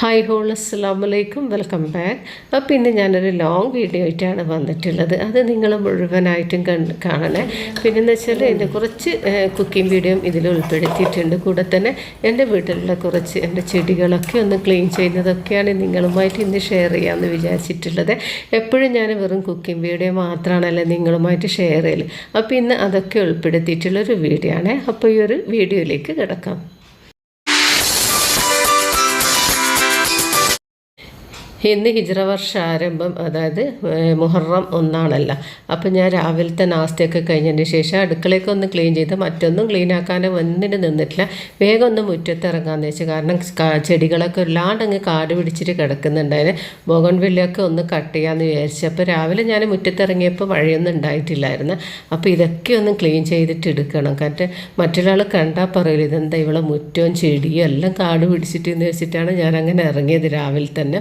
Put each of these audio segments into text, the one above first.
Hi whole അസ്സാം വലൈക്കും welcome back അപ്പോൾ ഇന്ന് ഞാനൊരു ലോങ് വീഡിയോ ആയിട്ടാണ് വന്നിട്ടുള്ളത്. അത് നിങ്ങൾ മുഴുവനായിട്ടും കണ്ട് കാണണേ. പിന്നെന്ന് വെച്ചാൽ എന്റെ കുറച്ച് കുക്കിംഗ് വീഡിയോയും ഇതിൽ ഉൾപ്പെടുത്തിയിട്ടുണ്ട്. കൂടെ തന്നെ എന്റെ വീട്ടിലുള്ള കുറച്ച് എന്റെ ചെടികളൊക്കെ ഒന്ന് ക്ലീൻ ചെയ്യുന്നതൊക്കെയാണ് നിങ്ങളുമായിട്ട് ഇന്ന് ഷെയർ ചെയ്യാമെന്ന് വിചാരിച്ചിട്ടുള്ളത്. എപ്പോഴും ഞാൻ വെറും കുക്കിംഗ് വീഡിയോ മാത്രമാണല്ലോ നിങ്ങളുമായിട്ട് ഷെയർ ചെയ്യൽ അപ്പോൾ ഇന്ന് അതൊക്കെ ഉൾപ്പെടുത്തിയിട്ടുള്ളൊരു വീഡിയോ ആണ്. അപ്പോൾ ഈ ഒരു വീഡിയോയിലേക്ക് കിടക്കാം. ഇന്ന് ഹിജ്ര വർഷ ആരംഭം അതായത് മുഹറം ഒന്നാണല്ല. അപ്പം ഞാൻ രാവിലത്തെ നാസ്തയൊക്കെ കഴിഞ്ഞതിന് ശേഷം അടുക്കളയൊക്കെ ക്ലീൻ ചെയ്ത് മറ്റൊന്നും ക്ലീൻ ഒന്നിന് നിന്നിട്ടില്ല. വേഗം ഒന്ന് മുറ്റത്ത് ഇറങ്ങാമെന്ന് വെച്ചു കാരണം ചെടികളൊക്കെ ഒരുപാട് അങ്ങ് കാട് പിടിച്ചിട്ട് കിടക്കുന്നുണ്ടായിരുന്നു ബോഗൺ വില്ലയൊക്കെ ഒന്ന് കട്ട് ചെയ്യാമെന്ന് വിചാരിച്ചു. അപ്പോൾ രാവിലെ ഞാൻ മുറ്റത്തിറങ്ങിയപ്പോൾ മഴയൊന്നും ഉണ്ടായിട്ടില്ലായിരുന്നു. അപ്പോൾ ഇതൊക്കെ ഒന്ന് ക്ലീൻ ചെയ്തിട്ട് എടുക്കണം. കാരണം മറ്റൊരാൾ കണ്ടാൽ പറയില്ല ഇതെന്താ ഇവളെ മുറ്റവും ചെടിയും എല്ലാം കാട് പിടിച്ചിട്ട്? എന്ന് വെച്ചിട്ടാണ് ഞാൻ അങ്ങനെ ഇറങ്ങിയത് രാവിലെ തന്നെ.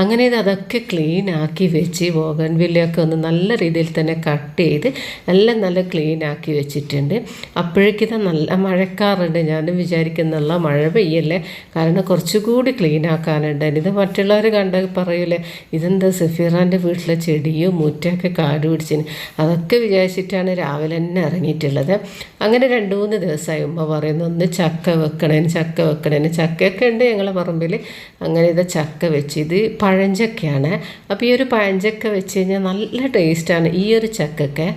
അങ്ങനെ ഇത് അതൊക്കെ ക്ലീൻ ആക്കി വെച്ച് ബോഗൻ വില്ലയൊക്കെ ഒന്ന് നല്ല രീതിയിൽ തന്നെ കട്ട് ചെയ്ത് നല്ല നല്ല ക്ലീൻ ആക്കി വെച്ചിട്ടുണ്ട്. അപ്പോഴേക്കിത് നല്ല മഴക്കാറുണ്ട്. ഞാൻ വിചാരിക്കുന്നുള്ള മഴ പെയ്യല്ലേ? കാരണം കുറച്ചുകൂടി ക്ലീൻ ആക്കാനുണ്ട്. ഇത് മറ്റുള്ളവർ കണ്ട പറയൂലേ ഇതെന്താ സഫീറാന്റെ വീട്ടിലെ ചെടിയും മുറ്റമൊക്കെ കാട് പിടിച്ചിന്? അതൊക്കെ വിചാരിച്ചിട്ടാണ് രാവിലെ തന്നെ ഇറങ്ങിയിട്ടുള്ളത്. അങ്ങനെ രണ്ട് മൂന്ന് ദിവസമായി ഉമ്മ പറയുന്നു ഒന്ന് ചക്ക വെക്കണേന് ചക്ക വെക്കണേന്. ചക്കയൊക്കെ ഉണ്ട് ഞങ്ങളെ പറമ്പിൽ അങ്ങനെ ഇത് ചക്ക വെച്ച് ഇത് പഴഞ്ചക്കയാണ്. അപ്പോൾ ഈ ഒരു പഴഞ്ചക്ക വെച്ച് കഴിഞ്ഞാൽ നല്ല ടേസ്റ്റാണ്. ഈ ഒരു ചക്കൊക്കെ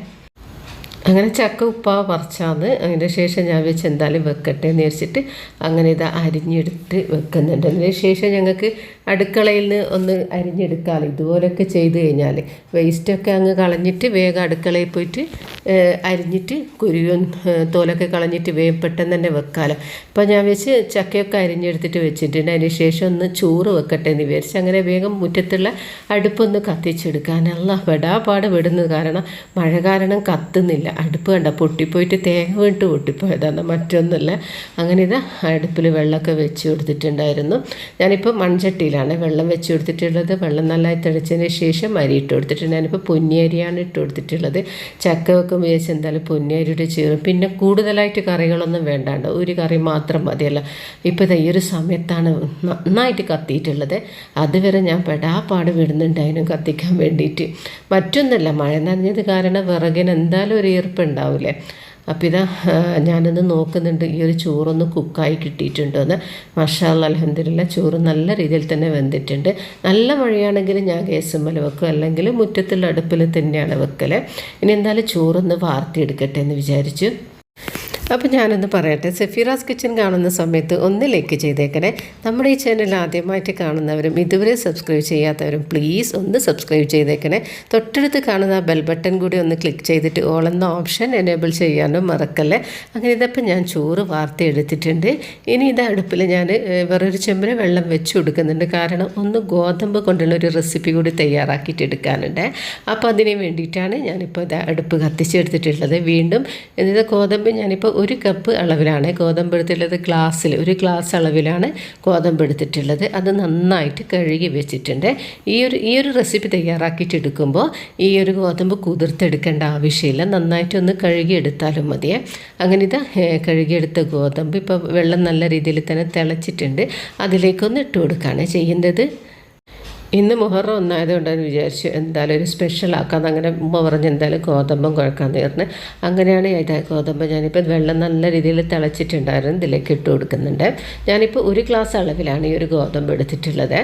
അങ്ങനെ ചക്ക ഉപ്പ പറിച്ചാന്ന് അതിന്റെ ശേഷം ഞാൻ വെച്ച് എന്തായാലും വെക്കട്ടെ എന്ന് വിചാരിച്ചിട്ട് അങ്ങനെ ഇത് അരിഞ്ഞെടുത്ത് വെക്കുന്നുണ്ട്. അതിന് ശേഷം ഞങ്ങൾക്ക് അടുക്കളയിൽ നിന്ന് ഒന്ന് അരിഞ്ഞെടുക്കാതെ ഇതുപോലൊക്കെ ചെയ്ത് കഴിഞ്ഞാൽ വേസ്റ്റൊക്കെ അങ്ങ് കളഞ്ഞിട്ട് വേഗം അടുക്കളയിൽ പോയിട്ട് അരിഞ്ഞിട്ട് കുരുവും തോലൊക്കെ കളഞ്ഞിട്ട് വേഗം പെട്ടെന്ന് തന്നെ വെക്കാമല്ലോ അപ്പോൾ ഞാൻ വെച്ച് ചക്കയൊക്കെ അരിഞ്ഞെടുത്തിട്ട് വെച്ചിട്ടുണ്ട്. അതിന് ശേഷം ഒന്ന് ചോറ് വെക്കട്ടെ എന്ന് വിചാരിച്ച് അങ്ങനെ വേഗം മുറ്റത്തുള്ള അടുപ്പൊന്ന് കത്തിച്ചെടുക്കാനല്ല പെടാപാട് വിടുന്നത് കാരണം മഴ കാരണം കത്തുന്നില്ല. അടുപ്പ് കണ്ട പൊട്ടിപ്പോയിട്ട് തേങ്ങ വീണിട്ട് പൊട്ടിപ്പോയതാണ്. മറ്റൊന്നുമല്ല. അങ്ങനെ ഇത് അടുപ്പിൽ വെള്ളമൊക്കെ വെച്ച് കൊടുത്തിട്ടുണ്ടായിരുന്നു. ഞാനിപ്പോൾ മൺചട്ടിയിലാണ് വെള്ളം വെച്ച് കൊടുത്തിട്ടുള്ളത് വെള്ളം നന്നായി തിളച്ചതിന് ശേഷം അരി ഇട്ട് കൊടുത്തിട്ടുണ്ട്. ഞാനിപ്പോൾ പൊന്നിയരിയാണ് ഇട്ട് കൊടുത്തിട്ടുള്ളത്. ചക്ക വെക്കുമ്പോൾ വിചാരിച്ച് എന്തായാലും പൊന്നിയരിയുടെ ചേർന്ന് പിന്നെ കൂടുതലായിട്ട് കറികളൊന്നും വേണ്ടാണ്ട്. ഒരു കറി മാത്രം മതിയല്ലോ. ഇപ്പോൾ ഈ ഒരു സമയത്താണ് നന്നായിട്ട് കത്തിയിട്ടുള്ളത്. അതുവരെ ഞാൻ പെടാപ്പാട് വിടുന്നുണ്ടായിരുന്നു കത്തിക്കാൻ വേണ്ടിയിട്ട്. മറ്റൊന്നല്ല മഴ നനഞ്ഞത് കാരണം വിറകിന് എന്തായാലും ഒരു ഈർപ്പുണ്ടാവില്ലേ? അപ്പോൾ ഇതാ ഞാനത് നോക്കുന്നുണ്ട് ഈ ഒരു ചോറൊന്ന് കുക്കായി കിട്ടിയിട്ടുണ്ടോ എന്ന് മഷാല്ല അലഹദില്ല ചോറ് നല്ല രീതിയിൽ തന്നെ വെന്തിട്ടുണ്ട്. നല്ല മഴയാണെങ്കിൽ ഞാൻ ഗ്യാസ് മേലെ വെക്കും. അല്ലെങ്കിൽ മുറ്റത്തുള്ള അടുപ്പിൽ തന്നെയാണ് വെക്കൽ ഇനി എന്തായാലും ചോറൊന്ന് വാർത്തിയെടുക്കട്ടെ എന്ന് വിചാരിച്ചു. അപ്പോൾ ഞാനൊന്ന് പറയട്ടെ. സെഫീറാസ് കിച്ചൻ കാണുന്ന സമയത്ത് ഒന്ന് ലൈക്ക് ചെയ്തേക്കണേ. നമ്മുടെ ഈ ചാനൽ ആദ്യമായിട്ട് കാണുന്നവരും ഇതുവരെ സബ്സ്ക്രൈബ് ചെയ്യാത്തവരും പ്ലീസ് ഒന്ന് സബ്സ്ക്രൈബ് ചെയ്തേക്കണേ. തൊട്ടടുത്ത് കാണുന്ന ബെൽ ബട്ടൺ കൂടി ഒന്ന് ക്ലിക്ക് ചെയ്തിട്ട് ഓൾ എന്ന ഓപ്ഷൻ എനേബിൾ ചെയ്യാനും മറക്കല്ലേ? അങ്ങനെ ഇതപ്പം ഞാൻ ചോറ് വാർത്ത എടുത്തിട്ടുണ്ട്. ഇനി ഇത് അടുപ്പിൽ ഞാൻ വേറൊരു ചെമ്പിൽ വെള്ളം വെച്ച് കൊടുക്കുന്നുണ്ട്. കാരണം ഒന്ന് ഗോതമ്പ് കൊണ്ടുള്ള ഒരു റെസിപ്പി കൂടി തയ്യാറാക്കിയിട്ട് എടുക്കാനുണ്ട്. അപ്പോൾ അതിന് വേണ്ടിയിട്ടാണ് ഞാനിപ്പോൾ ഇത് അടുപ്പ് കത്തിച്ചെടുത്തിട്ടുള്ളത് വീണ്ടും എന്നിട്ട് ഗോതമ്പ് ഞാനിപ്പോൾ ഒരു കപ്പ് അളവിലാണ് ഗോതമ്പ് എടുത്തിട്ടുള്ളത് ഗ്ലാസ്സിൽ ഒരു ഗ്ലാസ് അളവിലാണ് ഗോതമ്പ് എടുത്തിട്ടുള്ളത്. അത് നന്നായിട്ട് കഴുകി വെച്ചിട്ടുണ്ട്. ഈ ഒരു ഈ ഒരു റെസിപ്പി തയ്യാറാക്കിയിട്ടെടുക്കുമ്പോൾ ഈ ഒരു ഗോതമ്പ് കുതിർത്തെടുക്കേണ്ട ആവശ്യമില്ല. നന്നായിട്ടൊന്ന് കഴുകിയെടുത്താലും മതിയേ. അങ്ങനെ ഇത് കഴുകിയെടുത്ത ഗോതമ്പ് ഇപ്പോൾ വെള്ളം നല്ല രീതിയിൽ തന്നെ തിളച്ചിട്ടുണ്ട്. അതിലേക്കൊന്ന് ഇട്ട് കൊടുക്കുകയാണ് ചെയ്യേണ്ടത് ഇന്ന് മുഹറം ഒന്നായതുകൊണ്ടാണ് വിചാരിച്ചു എന്തായാലും ഒരു സ്പെഷ്യൽ ആക്കാന്ന്. അങ്ങനെ ഉമ്മ പറഞ്ഞ് എന്തായാലും ഗോതമ്പം കുഴക്കാൻ തീർന്ന്. അങ്ങനെയാണ് ഇത് ഗോതമ്പ് ഞാനിപ്പോൾ വെള്ളം നല്ല രീതിയിൽ തിളച്ചിട്ടുണ്ടായിരുന്നു. ഇതിലേക്ക് ഇട്ട് കൊടുക്കുന്നുണ്ട്. ഞാനിപ്പോൾ ഒരു ഗ്ലാസ് അളവിലാണ് ഈ ഒരു ഗോതമ്പ് എടുത്തിട്ടുള്ളത്.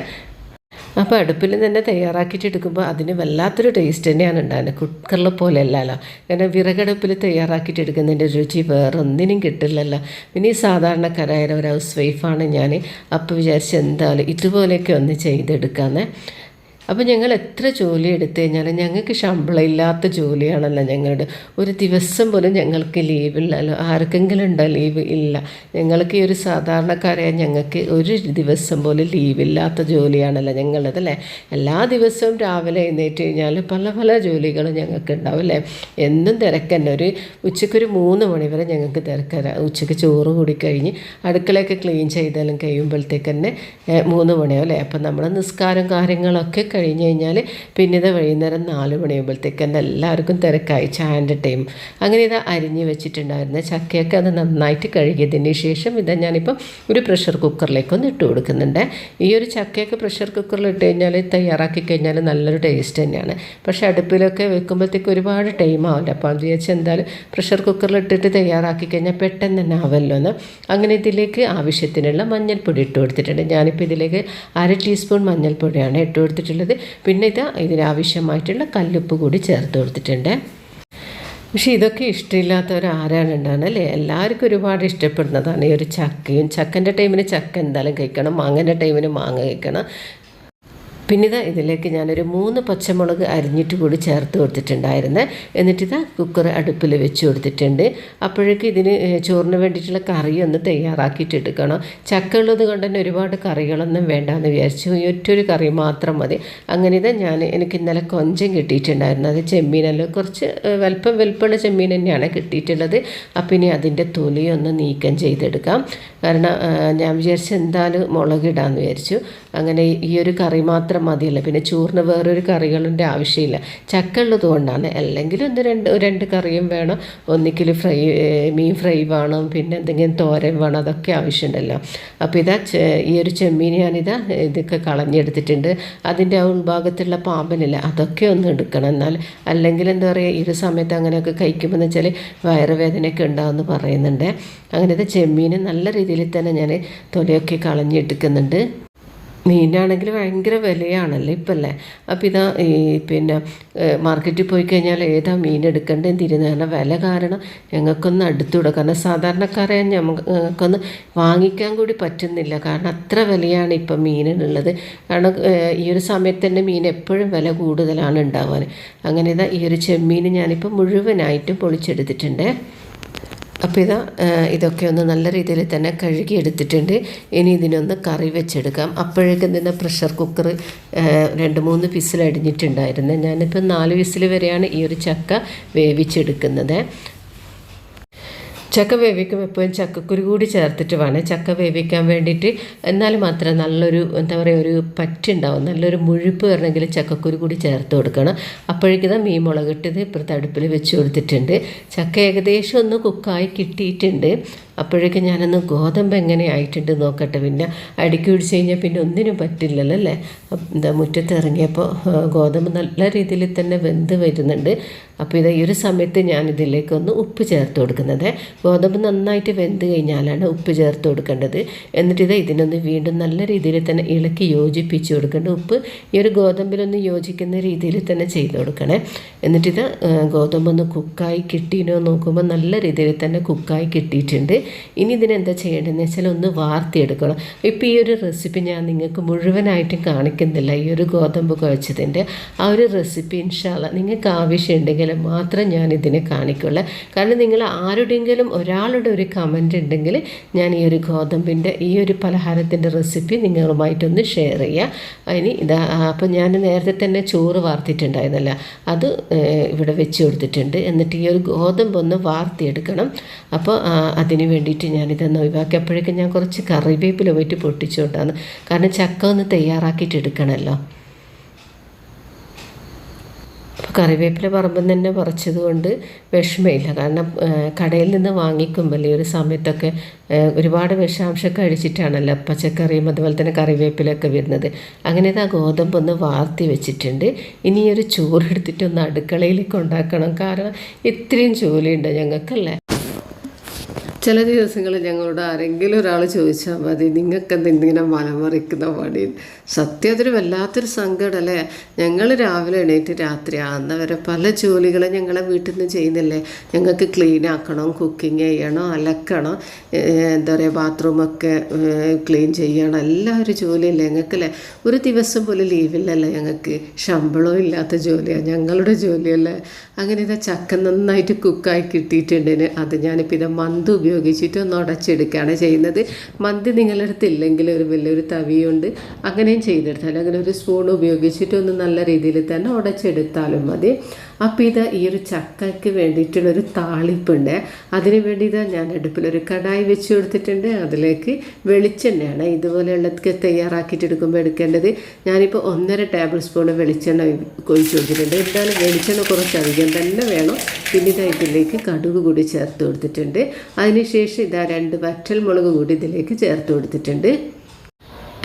അപ്പോൾ അടുപ്പിൽ തന്നെ തയ്യാറാക്കിയിട്ട് എടുക്കുമ്പോൾ അതിന് വല്ലാത്തൊരു ടേസ്റ്റ് തന്നെയാണ് ഉണ്ടാകുന്നത് കുക്കറിലെ പോലെ അല്ലല്ലോ. കാരണം വിറകടുപ്പിൽ തയ്യാറാക്കിയിട്ട് എടുക്കുന്നതിന്റെ രുചി വേറെ ഒന്നിനും കിട്ടില്ലല്ലോ. പിന്നെ ഈ സാധാരണക്കാരായ ഒരു ഹൗസ് വൈഫാണ് ഞാൻ അപ്പോൾ വിചാരിച്ച് എന്തായാലും ഇതുപോലെയൊക്കെ ഒന്ന് ചെയ്തെടുക്കാമെന്ന് അപ്പോൾ ഞങ്ങൾ എത്ര ജോലി എടുത്തു കഴിഞ്ഞാലും ഞങ്ങൾക്ക് ശമ്പളം ഇല്ലാത്ത ജോലിയാണല്ലോ ഞങ്ങളുടെ. ഒരു ദിവസം പോലും ഞങ്ങൾക്ക് ലീവില്ലല്ലോ ആർക്കെങ്കിലും ഉണ്ടോ ലീവ് ഇല്ല. ഞങ്ങൾക്ക് ഈ ഒരു സാധാരണക്കാരായ ഞങ്ങൾക്ക് ഒരു ദിവസം പോലും ലീവില്ലാത്ത ജോലിയാണല്ലോ ഞങ്ങളത് അല്ലേ? എല്ലാ ദിവസവും രാവിലെ എഴുന്നേറ്റ് കഴിഞ്ഞാൽ പല പല ജോലികളും ഞങ്ങൾക്ക് ഉണ്ടാവും അല്ലേ? എന്നും തിരക്കന്നെ ഒരു ഉച്ചയ്ക്കൊരു മൂന്ന് മണി വരെ ഞങ്ങൾക്ക് തിരക്കര ഉച്ചയ്ക്ക് ചോറ് കൂടി കഴിഞ്ഞ് അടുക്കളയൊക്കെ ക്ലീൻ ചെയ്താലും കഴിയുമ്പോഴത്തേക്ക് തന്നെ മൂന്ന് മണിയാവും അല്ലേ? അപ്പം നമ്മുടെ നിസ്കാരം കാര്യങ്ങളൊക്കെ കഴിഞ്ഞ് കഴിഞ്ഞാൽ പിന്നെ ഇത് വൈകുന്നേരം നാല് മണിയാകുമ്പോഴത്തേക്ക് എന്റെ എല്ലാവർക്കും തിരക്കായി ചായന്റെ ടൈം. അങ്ങനെ ഇത് അരിഞ്ഞ് വെച്ചിട്ടുണ്ടായിരുന്ന. ചക്കയൊക്കെ അത് നന്നായിട്ട് കഴുകിയതിന് ശേഷം ഇത് ഞാനിപ്പം ഒരു പ്രഷർ കുക്കറിലേക്ക് ഒന്ന് ഇട്ട് കൊടുക്കുന്നുണ്ട്. ഈ ഒരു ചക്കയൊക്കെ പ്രഷർ കുക്കറിൽ ഇട്ട് കഴിഞ്ഞാൽ തയ്യാറാക്കി കഴിഞ്ഞാൽ നല്ലൊരു ടേസ്റ്റ് തന്നെയാണ്. പക്ഷേ അടുപ്പിലൊക്കെ വെക്കുമ്പോഴത്തേക്ക് ഒരുപാട് ടൈം ആവില്ല. അപ്പോൾ അത് വിചാരിച്ച് എന്തായാലും പ്രഷർ കുക്കറിൽ ഇട്ടിട്ട് തയ്യാറാക്കി കഴിഞ്ഞാൽ പെട്ടെന്ന് തന്നെ ആവല്ലോ എന്ന് അങ്ങനെ ഇതിലേക്ക് ആവശ്യത്തിനുള്ള മഞ്ഞൾപ്പൊടി ഇട്ട് കൊടുത്തിട്ടുണ്ട്. ഞാനിപ്പോൾ ഇതിലേക്ക് അര ടീസ്പൂൺ മഞ്ഞൾപ്പൊടിയാണ് ഇട്ട് കൊടുത്തിട്ടുള്ളത്. പിന്നെ ഇത് ഇതിനാവശ്യമായിട്ടുള്ള കല്ലുപ്പ് കൂടി ചേർത്ത് കൊടുത്തിട്ടുണ്ട്. പക്ഷെ ഇതൊക്കെ ഇഷ്ടമില്ലാത്തവർ ആരാണ് ഉണ്ടാകുന്നത് അല്ലേ? എല്ലാവർക്കും ഒരുപാട് ഇഷ്ടപ്പെടുന്നതാണ് ഈ ഒരു ചക്കയും. ചക്കന്റെ ടൈമിന് ചക്ക എന്തായാലും കഴിക്കണം. മാങ്ങന്റെ ടൈമിന് മാങ്ങ കഴിക്കണം. പിന്നെ ഇതാ ഇതിലേക്ക് ഞാനൊരു മൂന്ന് പച്ചമുളക് അരിഞ്ഞിട്ട് കൂടി ചേർത്ത് കൊടുത്തിട്ടുണ്ടായിരുന്നു. എന്നിട്ട് ഇതാ കുക്കർ അടുപ്പിൽ വെച്ച് കൊടുത്തിട്ടുണ്ട്. അപ്പോഴേക്ക് ഇതിന് ചോറിന് വേണ്ടിയിട്ടുള്ള കറി ഒന്ന് തയ്യാറാക്കിയിട്ട് എടുക്കണം. ചക്ക ഉള്ളത് കൊണ്ട് തന്നെ ഒരുപാട് കറികളൊന്നും വേണ്ടാന്ന് വിചാരിച്ചു. ഒറ്റൊരു കറി മാത്രം മതി. അങ്ങനെ ഇതാ ഞാൻ എനിക്ക് ഇന്നലെ കൊഞ്ചം കിട്ടിയിട്ടുണ്ടായിരുന്നു. അത് ചെമ്മീനല്ലോ. കുറച്ച് വലിപ്പം വലിപ്പമുള്ള ചെമ്മീൻ തന്നെയാണ് കിട്ടിയിട്ടുള്ളത്. അപ്പം ഇനി അതിന്റെ തൊലി ഒന്ന് നീക്കം ചെയ്തെടുക്കാം. കാരണം ഞാൻ വിചാരിച്ചു എന്തായാലും മുളകിടാന്ന് വിചാരിച്ചു. അങ്ങനെ ഈ ഒരു കറി മാത്രം മതിയല്ലോ. പിന്നെ ചോറിന് വേറൊരു കറികളുടെ ആവശ്യമില്ല. ചക്ക ഉള്ളത് കൊണ്ടാണ്. അല്ലെങ്കിൽ ഒന്ന് രണ്ട് രണ്ട് കറിയും വേണം. ഒന്നിക്കിൽ ഫ്രൈ മീൻ ഫ്രൈ വേണം. പിന്നെ എന്തെങ്കിലും തോരൻ വേണം. അതൊക്കെ ആവശ്യമുണ്ടല്ലോ. അപ്പോൾ ഇതാ ഈ ഒരു ചെമ്മീൻ ഞാനിതാ ഇതൊക്കെ കളഞ്ഞെടുത്തിട്ടുണ്ട്. അതിന്റെ ആ ഉൾഭാഗത്തുള്ള പാമ്പനില്ല അതൊക്കെ ഒന്ന് എടുക്കണം. എന്നാൽ അല്ലെങ്കിൽ എന്താ പറയുക ഈ ഒരു സമയത്ത് അങ്ങനെയൊക്കെ കഴിക്കുമ്പോൾ എന്ന് വെച്ചാൽ വയറുവേദനയൊക്കെ ഉണ്ടാവുമെന്ന് പറയുന്നുണ്ട്. അങ്ങനെ ഇത് ചെമ്മീൻ നല്ല രീതിയിൽ തന്നെ ഞാൻ തൊലിയൊക്കെ കളഞ്ഞെടുക്കുന്നുണ്ട്. മീനാണെങ്കിൽ ഭയങ്കര വിലയാണല്ലോ ഇപ്പം അല്ലേ അപ്പോൾ ഇതാ ഈ പിന്നെ മാർക്കറ്റിൽ പോയി കഴിഞ്ഞാൽ ഏതാ മീൻ എടുക്കേണ്ടതെന്ന് തിരിഞ്ഞു കാരണം വില കാരണം ഞങ്ങൾക്കൊന്ന് അടുത്തുകൂടെ കാരണം സാധാരണക്കാരെ ഞങ്ങൾക്കൊന്ന് വാങ്ങിക്കാൻ കൂടി പറ്റുന്നില്ല. കാരണം അത്ര വിലയാണ് ഇപ്പം മീനിനുള്ളത്. കാരണം ഈ ഒരു സമയത്ത് തന്നെ മീൻ എപ്പോഴും വില കൂടുതലാണ് ഉണ്ടാവാൻ. അങ്ങനെ ഇതാ ഈ ഒരു ചെമ്മീൻ ഞാനിപ്പോൾ മുഴുവനായിട്ട് പൊളിച്ചെടുത്തിട്ടുണ്ട്. അപ്പോൾ ഇതാ ഇതൊക്കെ ഒന്ന് നല്ല രീതിയിൽ തന്നെ കഴുകി എടുത്തിട്ടുണ്ട് ഇനി ഇതിനൊന്ന് കറി വെച്ചെടുക്കാം. അപ്പോഴേക്കും തന്നെ പ്രഷർ കുക്കർ രണ്ട് മൂന്ന് വിസിൽ അടിഞ്ഞിട്ടുണ്ടായിരുന്നു ഞാനിപ്പോൾ നാല് വിസിൽ വരെയാണ് ഈ ഒരു ചക്ക വേവിച്ചെടുക്കുന്നത്. ചക്ക വേവിക്കുമ്പോൾ എപ്പോഴും ചക്കക്കുരു കൂടി ചേർത്തിട്ട് വേണം. ചക്ക വേവിക്കാൻ വേണ്ടിയിട്ട് എന്നാൽ മാത്രം നല്ലൊരു എന്താ പറയുക ഒരു പറ്റുണ്ടാവും നല്ലൊരു മുഴുപ്പ് വരണമെങ്കിൽ ചക്കക്കുരു കൂടി ചേർത്ത് കൊടുക്കണം. അപ്പോഴേക്കും മീൻ മുളകിട്ടത് ഇപ്പുറത്ത് അടുപ്പിൽ വെച്ച് കൊടുത്തിട്ടുണ്ട്. ചക്ക ഏകദേശം ഒന്ന് കുക്കായി കിട്ടിയിട്ടുണ്ട്. അപ്പോഴേക്കും ഞാനൊന്ന് ഗോതമ്പ് എങ്ങനെ ആയിട്ടുണ്ട് നോക്കട്ടെ. പിന്നെ അടുക്കി ഒഴിച്ച് കഴിഞ്ഞാൽ പിന്നെ ഒന്നിനും പറ്റില്ലല്ലോ അല്ലേ? എന്താ മുറ്റത്ത് ഇറങ്ങിയപ്പോൾ ഗോതമ്പ് നല്ല രീതിയിൽ തന്നെ വെന്ത് വരുന്നുണ്ട്. അപ്പോൾ ഇത് ഈ ഒരു സമയത്ത് ഞാൻ ഇതിലേക്കൊന്ന് ഉപ്പ് ചേർത്ത് കൊടുക്കുന്നത്. ഗോതമ്പ് നന്നായിട്ട് വെന്ത് കഴിഞ്ഞാലാണ് ഉപ്പ് ചേർത്ത് കൊടുക്കേണ്ടത്. എന്നിട്ട് ഇത് ഇതിനൊന്ന് വീണ്ടും നല്ല രീതിയിൽ തന്നെ ഇളക്കി യോജിപ്പിച്ച് കൊടുക്കേണ്ട ഉപ്പ് ഈ ഒരു ഗോതമ്പിലൊന്ന് യോജിക്കുന്ന രീതിയിൽ തന്നെ ചെയ്ത് കൊടുക്കണേ. എന്നിട്ടിത് ഗോതമ്പ് ഗോതമ്പൊന്ന് കുക്കായി കിട്ടിയോ നോക്കുമ്പോൾ നല്ല രീതിയിൽ തന്നെ കുക്കായി കിട്ടിയിട്ടുണ്ട്. ഇനി ഇതിനെന്താ ചെയ്യേണ്ടതെന്ന് വെച്ചാൽ ഒന്ന് വാർത്തിയെടുക്കണം. ഇപ്പോൾ ഈ ഒരു റെസിപ്പി ഞാൻ നിങ്ങൾക്ക് മുഴുവനായിട്ടും കാണിക്കുന്നില്ല. ഈ ഒരു ഗോതമ്പ് കുഴച്ചതിന്റെ ആ ഒരു റെസിപ്പി ഇൻഷാല്ല നിങ്ങൾക്ക് ആവശ്യമുണ്ടെങ്കിൽ മാത്രം ഞാൻ ഇതിനെ കാണിക്കുള്ളൂ. കാരണം നിങ്ങൾ ആരുടെയെങ്കിലും ഒരാളുടെ ഒരു കമന്റ് ഉണ്ടെങ്കിൽ ഞാൻ ഈ ഒരു ഗോതമ്പിന്റെ ഈ ഒരു പലഹാരത്തിന്റെ റെസിപ്പി നിങ്ങളുമായിട്ടൊന്ന് ഷെയർ ചെയ്യുക. ഇനി ഇതാ അപ്പോൾ ഞാൻ നേരത്തെ തന്നെ ചോറ് വാർത്തിട്ടുണ്ടായിരുന്നല്ല. അത് ഇവിടെ വെച്ച് കൊടുത്തിട്ടുണ്ട്. എന്നിട്ട് ഈ ഒരു ഗോതമ്പ് ഒന്ന് വാർത്തിയെടുക്കണം. അപ്പോൾ അതിന് വേണ്ടിയിട്ട് ഞാനിതൊന്ന് ഒഴിവാക്കിയപ്പോഴേക്കും ഞാൻ കുറച്ച് കറിവേപ്പില പോയിട്ട് പൊട്ടിച്ചുകൊണ്ടാണ്. കാരണം ചക്ക ഒന്ന് തയ്യാറാക്കിയിട്ട് എടുക്കണമല്ലോ. അപ്പോൾ കറിവേപ്പില പറമ്പം തന്നെ പറിച്ചത് കൊണ്ട് വിഷമയില്ല കാരണം കടയിൽ നിന്ന് വാങ്ങിക്കുമ്പോൾ ഈ ഒരു സമയത്തൊക്കെ ഒരുപാട് വിഷാംശമൊക്കെ അടിച്ചിട്ടാണല്ലോ പച്ചക്കറിയും അതുപോലെ തന്നെ കറിവേപ്പിലൊക്കെ വരുന്നത്. അങ്ങനെ ആ ഗോതമ്പൊന്ന് വാർത്തി വെച്ചിട്ടുണ്ട്. ഇനി ഒരു ചോറ് ഒന്ന് അടുക്കളയിലേക്ക് ഉണ്ടാക്കണം. കാരണം ഇത്രയും ജോലിയുണ്ട് ഞങ്ങൾക്കല്ലേ? ചില ദിവസങ്ങളിൽ ഞങ്ങളോട് ആരെങ്കിലും ഒരാൾ ചോദിച്ചാൽ മതി നിങ്ങൾക്ക് എന്തെങ്കിലും മലമറിക്കുന്ന പണി? സത്യം അതൊരു വല്ലാത്തൊരു സങ്കടമല്ലേ? ഞങ്ങൾ രാവിലെ എണീറ്റ് രാത്രി ആകുന്ന വരെ പല ജോലികളും ഞങ്ങളെ വീട്ടിൽ നിന്ന് ചെയ്യുന്നില്ലേ? ഞങ്ങൾക്ക് ക്ലീൻ ആക്കണം കുക്കിംഗ് ചെയ്യണം അലക്കണം എന്താ പറയുക ബാത്റൂമൊക്കെ ക്ലീൻ ചെയ്യണം എല്ലാം ഒരു ജോലിയല്ലേ ഞങ്ങൾക്കല്ലേ? ഒരു ദിവസം പോലും ലീവില്ലല്ലേ ഞങ്ങൾക്ക്? ശമ്പളവും ഇല്ലാത്ത ജോലിയാണ് ഞങ്ങളുടെ ജോലിയല്ലേ? അങ്ങനെ ഇതാ ചക്ക നന്നായിട്ട് കുക്കായി കിട്ടിയിട്ടുണ്ടെങ്കിൽ അത് ഞാനിപ്പോൾ ഇത് മന്ത് ഉപയോഗിച്ചിട്ട് ഒന്ന് ഉടച്ചെടുക്കുകയാണ് ചെയ്യുന്നത്. മന്തി നിങ്ങളുടെ അടുത്ത് ഇല്ലെങ്കിൽ ഒരു വലിയൊരു തവിയുണ്ട്. അങ്ങനെയും ചെയ്തെടുത്താൽ അങ്ങനെ ഒരു സ്പൂൺ ഉപയോഗിച്ചിട്ട് ഒന്ന് നല്ല രീതിയിൽ തന്നെ ഉടച്ചെടുത്താലും മതി. അപ്പോൾ ഇത് ഈ ഒരു ചക്കയ്ക്ക് വേണ്ടിയിട്ടുള്ളൊരു താളിപ്പുണ്ട്. അതിന് വേണ്ടി ഇത് ഞാൻ അടുപ്പിലൊരു കടായി വെച്ച് കൊടുത്തിട്ടുണ്ട്. അതിലേക്ക് വെളിച്ചെണ്ണയാണ് ഇതുപോലെയുള്ളതൊക്കെ തയ്യാറാക്കിയിട്ട് എടുക്കുമ്പോൾ എടുക്കേണ്ടത്. ഞാനിപ്പോൾ ഒന്നര ടേബിൾ സ്പൂൺ വെളിച്ചെണ്ണ ഒഴിച്ച് കൊടുത്തിട്ടുണ്ട്. എന്തായാലും വെളിച്ചെണ്ണ കുറച്ചധികം തന്നെ വേണം. പിന്നെ ഇതാ ഇതിലേക്ക് കടുക് കൂടി ചേർത്ത് കൊടുത്തിട്ടുണ്ട്. അതിനുശേഷം ഇതാ രണ്ട് വറ്റൽ മുളക് കൂടി ഇതിലേക്ക് ചേർത്ത് കൊടുത്തിട്ടുണ്ട്.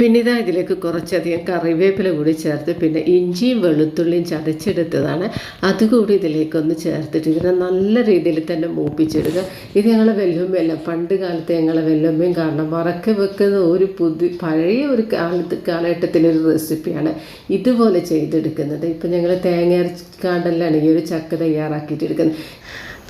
പിന്നെ ഇതാ ഇതിലേക്ക് കുറച്ചധികം കറിവേപ്പില കൂടി ചേർത്ത് പിന്നെ ഇഞ്ചിയും വെളുത്തുള്ളിയും ചതച്ചെടുത്തതാണ്. അതുകൂടി ഇതിലേക്കൊന്ന് ചേർത്തിട്ട് ഇതിനെ നല്ല രീതിയിൽ തന്നെ മൂപ്പിച്ചെടുക്കുക ഇത് ഞങ്ങളെ വെല്ലുമ്മയല്ല പണ്ട് കാലത്ത് ഞങ്ങളെ വെല്ലുമ്മയും കാരണം മറക്കെ വെക്കുന്ന ഒരു പുതിയ പഴയ ഒരു കാലത്ത് കാലഘട്ടത്തിലൊരു റെസിപ്പിയാണ് ഇതുപോലെ ചെയ്തെടുക്കുന്നത്. ഇപ്പം ഞങ്ങൾ തേങ്ങ അരക്കാണ്ടെല്ലാം ഈ ഒരു ചക്ക തയ്യാറാക്കിയിട്ട്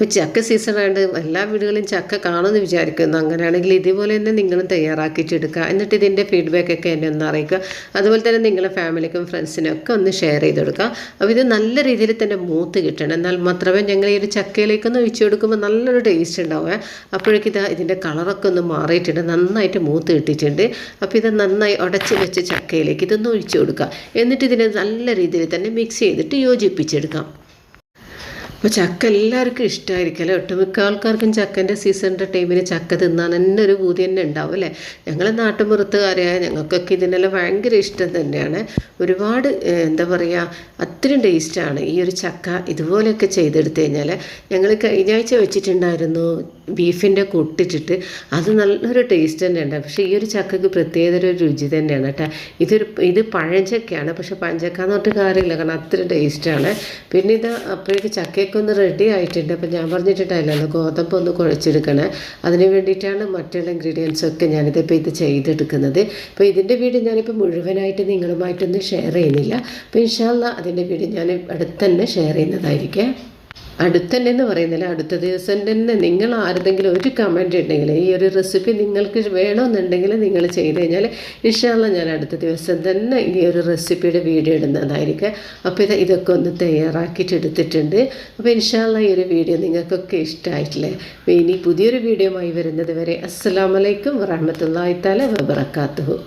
ഇപ്പോൾ ചക്ക സീസൺ ആയതുകൊണ്ട് എല്ലാ വീടുകളിലും ചക്ക കാണുമെന്ന് വിചാരിക്കുന്നു. അങ്ങനെയാണെങ്കിൽ ഇതുപോലെ തന്നെ നിങ്ങളും തയ്യാറാക്കിയിട്ടെടുക്കുക എന്നിട്ട് ഇതിന്റെ ഫീഡ്ബാക്ക് ഒക്കെ എന്നെ ഒന്ന് അറിയിക്കുക. അതുപോലെ തന്നെ നിങ്ങളുടെ ഫാമിലിക്കും ഫ്രണ്ട്സിനും ഒക്കെ ഒന്ന് ഷെയർ ചെയ്ത് കൊടുക്കുക. അപ്പോൾ ഇത് നല്ല രീതിയിൽ തന്നെ മൂത്ത് കിട്ടണം. എന്നാൽ മാത്രമേ ഞങ്ങൾ ഈ ഒരു ചക്കയിലേക്കൊന്ന് ഒഴിച്ചു കൊടുക്കുമ്പോൾ നല്ലൊരു ടേസ്റ്റ് ഉണ്ടാവുക. അപ്പോഴേക്കും ഇത് ഇതിന്റെ കളറൊക്കെ ഒന്ന് മാറിയിട്ടുണ്ട്. നന്നായിട്ട് മൂത്ത് കിട്ടിയിട്ടുണ്ട്. അപ്പോൾ ഇത് നന്നായി ഉടച്ച് വെച്ച ചക്കയിലേക്ക് ഇതൊന്ന് ഒഴിച്ചു കൊടുക്കുക. എന്നിട്ട് ഇതിനെ നല്ല രീതിയിൽ തന്നെ മിക്സ് ചെയ്തിട്ട് യോജിപ്പിച്ചെടുക്കാം. അപ്പോൾ ചക്ക എല്ലാവർക്കും ഇഷ്ടമായിരിക്കുമല്ലോ ഒട്ടുമിക്ക ആൾക്കാർക്കും ചക്കന്റെ സീസണിന്റെ ടൈമിൽ ചക്ക തിന്നാൻ തന്നെ ഒരു പൂതി തന്നെ ഉണ്ടാവും അല്ലേ? ഞങ്ങൾ നാട്ടുമ്പുറത്തുകാരായ ഞങ്ങൾക്കൊക്കെ ഇതിനെല്ലാം ഭയങ്കര ഇഷ്ടം തന്നെയാണ്. ഒരുപാട് എന്താ പറയുക അത്രയും ടേസ്റ്റാണ് ഈ ഒരു ചക്ക ഇതുപോലെയൊക്കെ ചെയ്തെടുത്തു കഴിഞ്ഞാൽ ഞങ്ങൾ കഴിഞ്ഞ ആഴ്ച വെച്ചിട്ടുണ്ടായിരുന്നു ബീഫിന്റെ കൊട്ടിച്ചിട്ട് അത് നല്ലൊരു ടേസ്റ്റ് തന്നെയുണ്ട് പക്ഷേ ഈ ഒരു ചക്കക്ക് പ്രത്യേക ഒരു രുചി തന്നെയാണ് കേട്ടോ. ഇതൊരു ഇത് പഴഞ്ചക്കയാണ്. പക്ഷെ പഴഞ്ചക്ക എന്ന് പറഞ്ഞിട്ട് കാര്യമില്ല. കാരണം അത്ര ടേസ്റ്റാണ് പിന്നെ ഇത് അപ്പോഴേക്ക് ചക്കയൊക്കെ ഒന്ന് റെഡി ആയിട്ടുണ്ട്. അപ്പം ഞാൻ പറഞ്ഞിട്ടുണ്ടായില്ലല്ലോ ഗോതമ്പ് ഒന്ന് കുഴച്ചെടുക്കണേ. അതിന് വേണ്ടിയിട്ടാണ് മറ്റുള്ള ഇൻഗ്രീഡിയൻസ് ഒക്കെ ഞാനിതിപ്പോൾ ഇത് ചെയ്തെടുക്കുന്നത്. അപ്പോൾ ഇതിന്റെ വീഡിയോ ഞാനിപ്പോൾ മുഴുവനായിട്ട് നിങ്ങളുമായിട്ടൊന്നും ഷെയർ ചെയ്യുന്നില്ല. അപ്പോൾ ഇൻഷാല്ല അതിന്റെ വീഡിയോ ഞാൻ അടുത്തന്നെ ഷെയർ ചെയ്യുന്നതായിരിക്കും. അടുത്ത് തന്നെ എന്ന് പറയുന്നില്ല. അടുത്ത ദിവസം തന്നെ നിങ്ങൾ ആരുടെങ്കിലും ഒരു കമന്റ് ഉണ്ടെങ്കിൽ ഈ ഒരു റെസിപ്പി നിങ്ങൾക്ക് വേണമെന്നുണ്ടെങ്കിൽ നിങ്ങൾ ചെയ്ത് കഴിഞ്ഞാൽ ഇഷ്ടമല്ല ഞാൻ അടുത്ത ദിവസം തന്നെ ഈ ഒരു റെസിപ്പിയുടെ വീഡിയോ ഇടുന്നതായിരിക്കും. അപ്പോൾ ഇത് ഇതൊക്കെ ഒന്ന് തയ്യാറാക്കിയിട്ട് എടുത്തിട്ടുണ്ട്. അപ്പോൾ ഇൻഷാല്ല ഈ ഒരു വീഡിയോ നിങ്ങൾക്കൊക്കെ ഇഷ്ടമായിട്ടില്ലേ? അപ്പോൾ ഇനി പുതിയൊരു ആയി വരുന്നത് വരെ അസ്സാം വലൈക്കും തആല വബറകാതുഹു.